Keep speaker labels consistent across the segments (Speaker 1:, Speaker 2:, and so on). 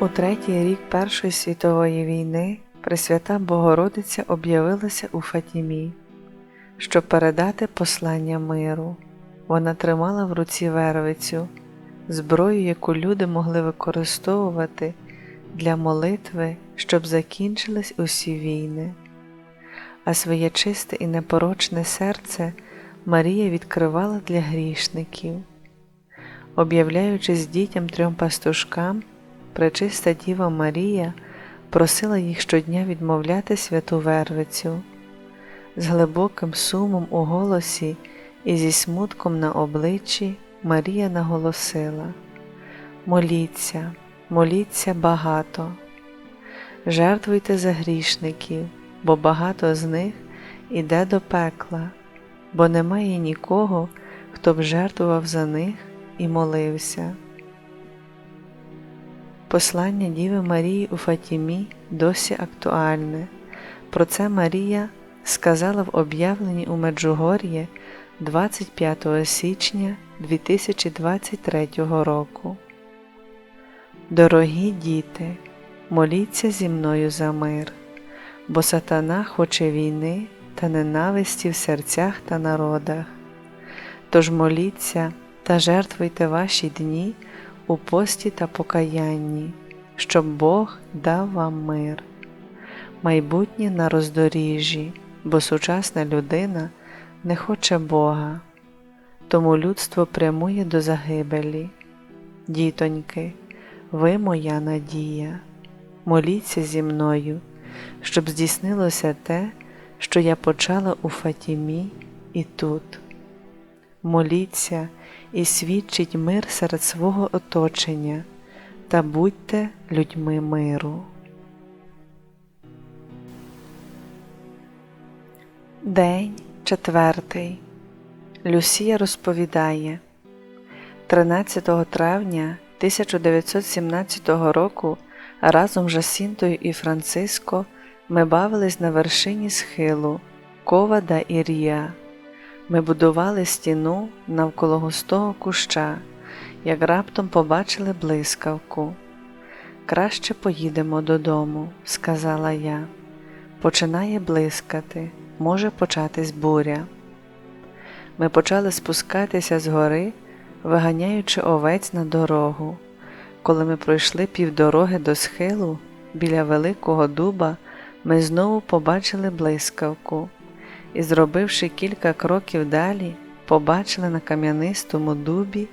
Speaker 1: У третій рік Першої світової війни Пресвята Богородиця об'явилася у Фатімі, щоб передати послання миру. Вона тримала в руці вервицю, зброю, яку люди могли використовувати для молитви, щоб закінчились усі війни. А своє чисте і непорочне серце Марія відкривала для грішників, об'являючись дітям трьом пастушкам. Пречиста Діва Марія просила їх щодня відмовляти святу Вервицю. З глибоким сумом у голосі і зі смутком на обличчі Марія наголосила: Моліться, моліться багато, жертвуйте за грішників, бо багато з них іде до пекла, бо немає нікого, хто б жертвував за них і молився. Послання Діви Марії у Фатімі досі актуальне. Про це Марія сказала в об'явленні у Меджугор'ї 25 січня 2023 року. Дорогі діти, моліться зі мною за мир, бо сатана хоче війни та ненависті в серцях та народах. Тож моліться та жертвуйте ваші дні у пості та покаянні, щоб Бог дав вам мир, майбутнє на роздоріжжі, бо сучасна людина не хоче Бога, тому людство прямує до загибелі. Дітоньки, ви моя надія, моліться зі мною, щоб здійснилося те, що я почала у Фатімі і тут. Моліться і свідчить мир серед свого оточення та будьте людьми миру. День четвертий. Люсія розповідає 13 травня 1917 року разом з Жасінтою і Франциско ми бавились на вершині схилу Ковада і Рія. Ми будували стіну навколо густого куща, як раптом побачили блискавку. Краще поїдемо додому, сказала я. Починає блискати, може початись буря. Ми почали спускатися з гори, виганяючи овець на дорогу. Коли ми пройшли півдороги до схилу, біля великого дуба, ми знову побачили блискавку і, зробивши кілька кроків далі, побачили на кам'янистому дубі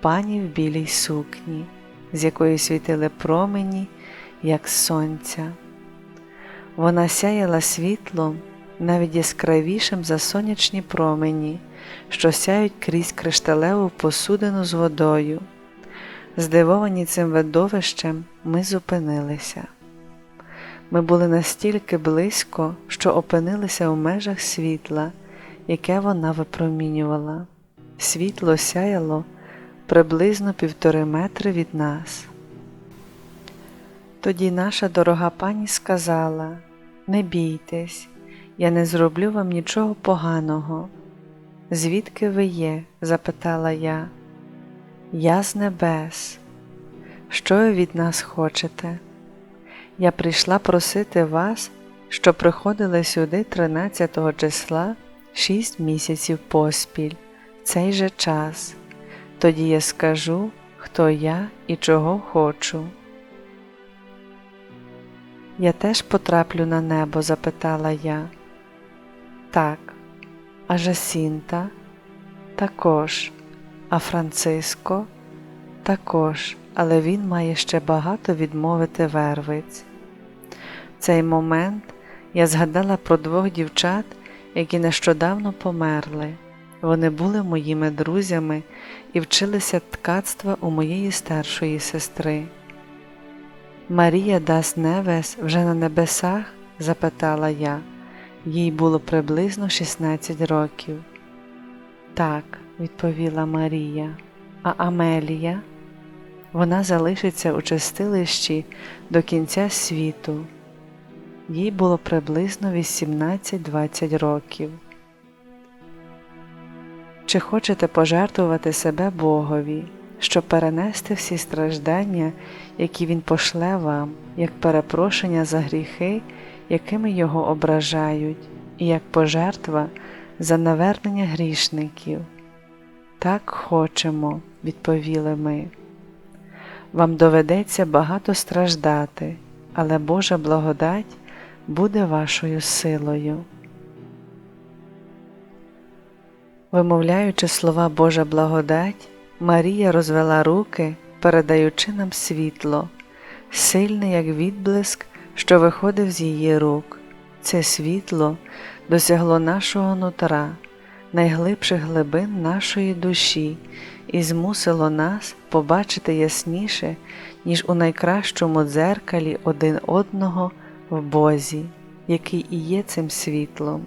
Speaker 1: пані в білій сукні, з якої світили промені, як сонця. Вона сяяла світлом навіть яскравішим за сонячні промені, що сяють крізь кришталеву посудину з водою. Здивовані цим видовищем, ми зупинилися. Ми були настільки близько, що опинилися у межах світла, яке вона випромінювала. Світло сяяло приблизно півтори метри від нас. Тоді наша дорога пані сказала: Не бійтесь, я не зроблю вам нічого поганого. Звідки ви є? запитала я. Я з небес. Що ви від нас хочете? Я прийшла просити вас, що приходили сюди 13 числа шість місяців поспіль, цей же час. Тоді я скажу, хто я і чого хочу. Я теж потраплю на небо? запитала я. Так, а Жасінта також, а Франциско також, але він має ще багато відмовити вервиць. В цей момент я згадала про двох дівчат, які нещодавно померли. Вони були моїми друзями і вчилися ткацтва у моєї старшої сестри. Марія Дас Невес вже на небесах? запитала я, їй було приблизно 16 років. Так, відповіла Марія, а Амелія? Вона залишиться у чистилищі до кінця світу. Їй було приблизно 18-20 років. Чи хочете пожертвувати себе Богові, щоб перенести всі страждання, які Він пошле вам, як перепрошення за гріхи, якими Його ображають, і як пожертва за навернення грішників. Так хочемо, відповіли ми. Вам доведеться багато страждати, але Божа благодать буде вашою силою. Вимовляючи слова Божа благодать, Марія розвела руки, передаючи нам світло, сильне, як відблиск, що виходив з її рук. Це світло досягло нашого нутра, найглибших глибин нашої душі і змусило нас побачити ясніше, ніж у найкращому дзеркалі один одного в Бозі, який і є цим світлом.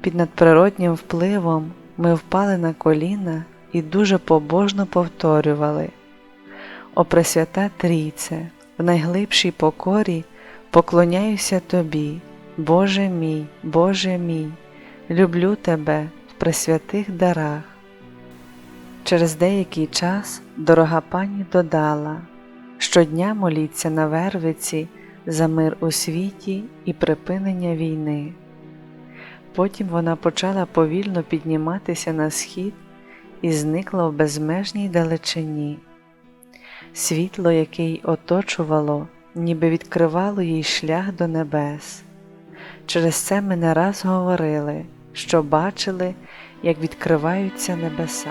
Speaker 1: Під надприроднім впливом ми впали на коліна і дуже побожно повторювали О Пресвята Трійце, в найглибшій покорі поклоняюся Тобі, Боже мій, Боже мій, люблю Тебе в пресвятих дарах. Через деякий час дорога пані додала щодня моліться на Вервиці за мир у світі і припинення війни. Потім вона почала повільно підніматися на схід і зникла в безмежній далечині. Світло, яке й оточувало, ніби відкривало їй шлях до небес. Через це ми не раз говорили, що бачили, як відкриваються небеса.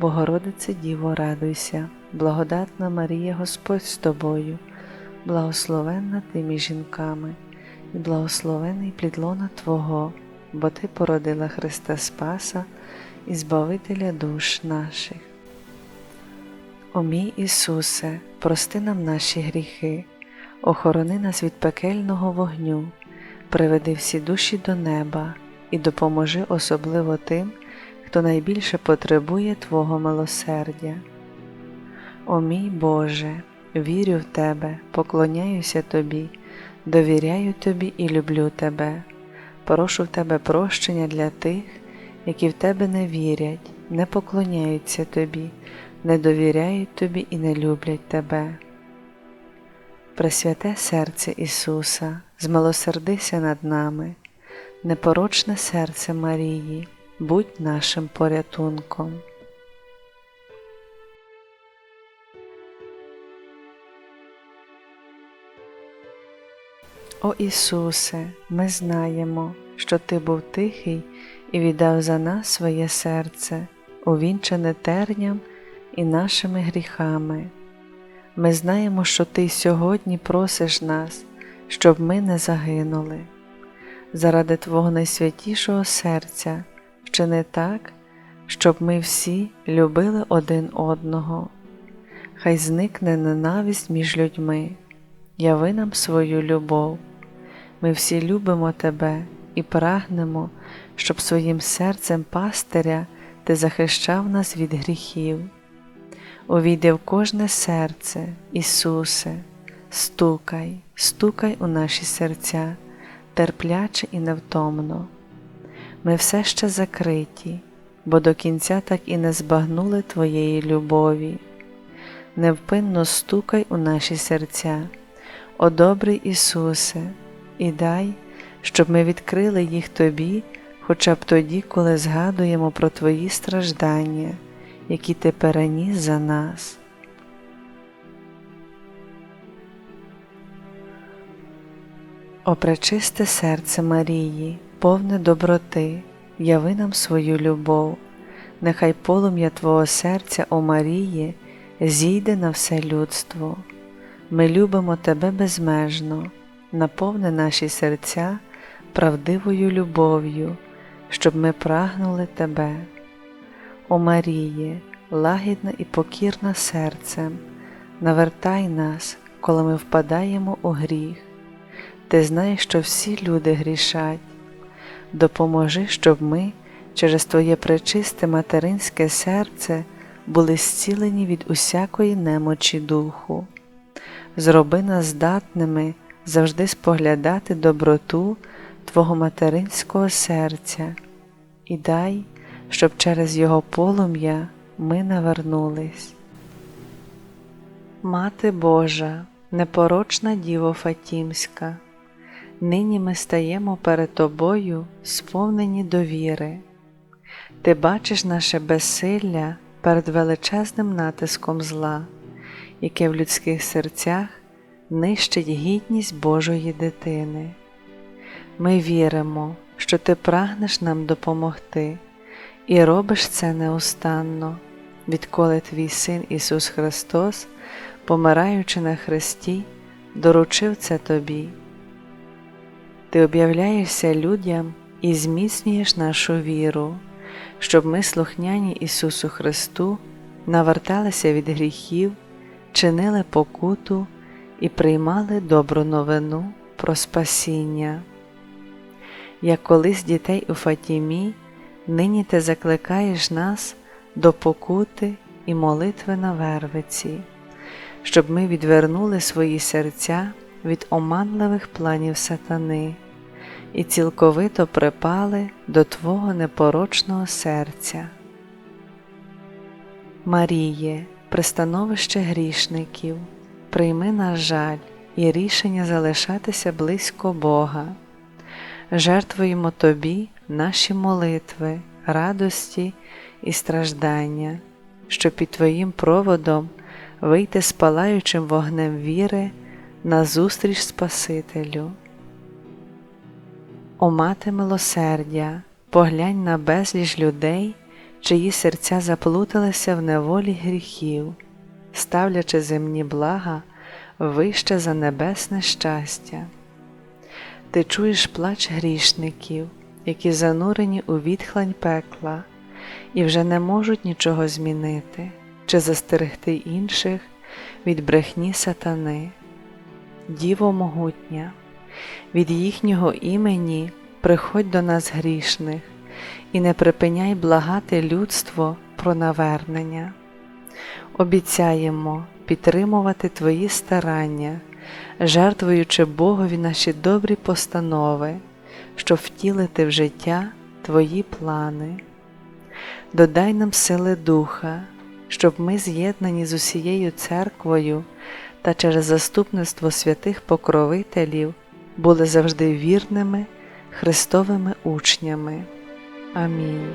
Speaker 1: Богородице Діво, радуйся, благодатна Марія Господь з тобою, благословенна ти між жінками, і благословений плід лона Твого, бо Ти породила Христа Спаса і Збавителя душ наших. О мій Ісусе, прости нам наші гріхи, охорони нас від пекельного вогню, приведи всі душі до неба і допоможи особливо тим, хто найбільше потребує Твого милосердя. О мій Боже, вірю в Тебе, поклоняюся Тобі, довіряю Тобі і люблю Тебе. Прошу в Тебе прощення для тих, які в Тебе не вірять, не поклоняються Тобі, не довіряють Тобі і не люблять Тебе. Пресвяте серце Ісуса, змилосердися над нами, непорочне серце Марії, будь нашим порятунком. О Ісусе, ми знаємо, що Ти був тихий і віддав за нас своє серце, увінчене терням і нашими гріхами. Ми знаємо, що Ти сьогодні просиш нас, щоб ми не загинули. Заради Твого найсвятішого серця вчини так, щоб ми всі любили один одного. Хай зникне ненависть між людьми, яви нам свою любов. Ми всі любимо Тебе і прагнемо, щоб своїм серцем пастиря Ти захищав нас від гріхів. Увійди в кожне серце, Ісусе, стукай, стукай у наші серця, терпляче і невтомно. Ми все ще закриті, бо до кінця так і не збагнули Твоєї любові. Невпинно стукай у наші серця, о добрий Ісусе, і дай, щоб ми відкрили їх Тобі хоча б тоді, коли згадуємо про Твої страждання які ти переніс за нас. О пречисте серце Марії, повне доброти, яви нам свою любов, нехай полум'я Твого серця, о Марії, зійде на все людство. Ми любимо Тебе безмежно, наповни наші серця правдивою любов'ю, щоб ми прагнули Тебе. О Маріє, лагідна і покірна серцем, навертай нас, коли ми впадаємо у гріх. Ти знаєш, що всі люди грішать. Допоможи, щоб ми через Твоє пречисте материнське серце були зцілені від усякої немочі духу. Зроби нас здатними завжди споглядати доброту Твого материнського серця і дай щоб через його полум'я ми навернулись. Мати Божа, непорочна Діво Фатімська, нині ми стаємо перед Тобою, сповнені довіри. Ти бачиш наше безсилля перед величезним натиском зла, яке в людських серцях нищить гідність Божої дитини. Ми віримо, що Ти прагнеш нам допомогти і робиш це неустанно, відколи твій Син Ісус Христос, помираючи на Христі, доручив це тобі. Ти об'являєшся людям і зміцнюєш нашу віру, щоб ми, слухняні Ісусу Христу, наверталися від гріхів, чинили покуту і приймали добру новину про спасіння. Як колись дітей у Фатімі нині ти закликаєш нас до покути і молитви на вервиці, щоб ми відвернули свої серця від оманливих планів сатани і цілковито припали до Твого непорочного серця. Маріє, пристановище грішників, прийми наш жаль і рішення залишатися близько Бога, жертвуємо Тобі наші молитви, радості і страждання, щоб під Твоїм проводом вийти з палаючим вогнем віри на зустріч Спасителю. О мати милосердя, поглянь на безліч людей, чиї серця заплуталися в неволі гріхів, ставлячи земні блага вище за небесне щастя. Ти чуєш плач грішників, які занурені у відхлань пекла і вже не можуть нічого змінити чи застерегти інших від брехні сатани. Діво могутня, від їхнього імені приходь до нас грішних і не припиняй благати людство про навернення. Обіцяємо підтримувати Твої старання, жертвуючи Богові наші добрі постанови, щоб втілити в життя Твої плани. Додай нам сили Духа, щоб ми, з'єднані з усією церквою та через заступництво святих покровителів, були завжди вірними Христовими учнями. Амінь.